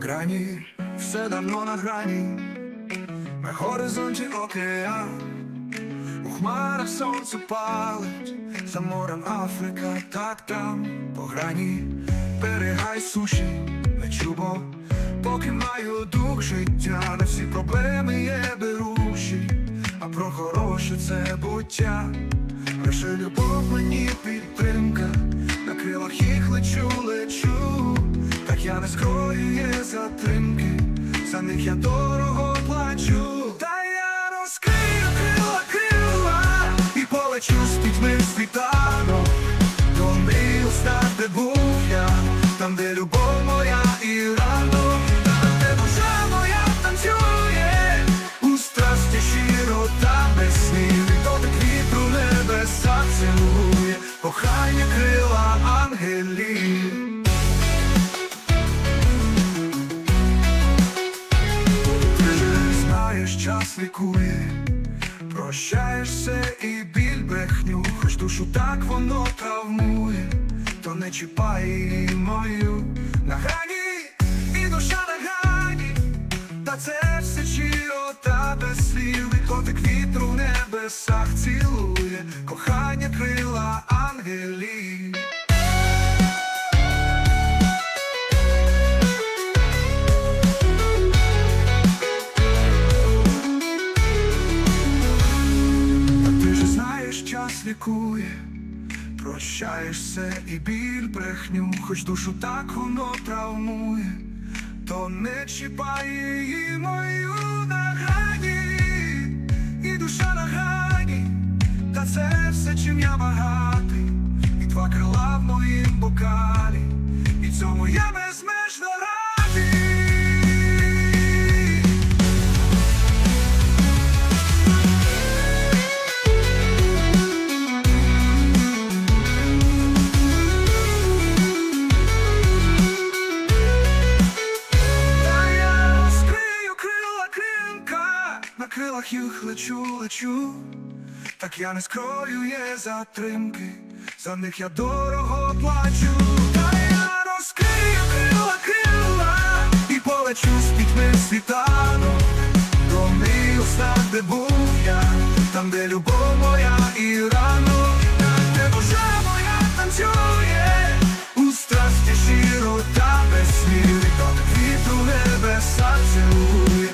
грані, все давно на грані, на горизонті океан, у хмарах сонце палить, за морем Африка, так там по грані, берегай суші, не чубо, поки маю дух життя, на всі проблеми є беруші, а про хороше це буття, лише любов мені підтримка, на крилах їх лечу, не скрою затримки, за них я дорого плачу. Та я розкрию крила, крила і полечу з пітьми в світанок До міста, де був лікує, прощаєшся і біль брехню, хоч душу так воно травмує, то не чіпай мою на грані, і душа на грані, та це все щиро та без слів, і дотик вітру в небесах цілує, кохання крила ангелів. Час лікує, прощаєшся і біль брехню, хоч душу так воно травмує, то не чіпай її мою на грані, і душа на грані, та це все, чим я багатий, і два крила в моїм бокалі, і цьому я безмежно на лечу, лечу, так я не скрою є затримки, за них я дорого плачу. Та я розкрию крила крила і полечу з пітьми світанок, до міста, де був я, там, де любов моя і ранок, там, де душа моя танцює, у страсті щиро та без і дотик вітру небеса цілує,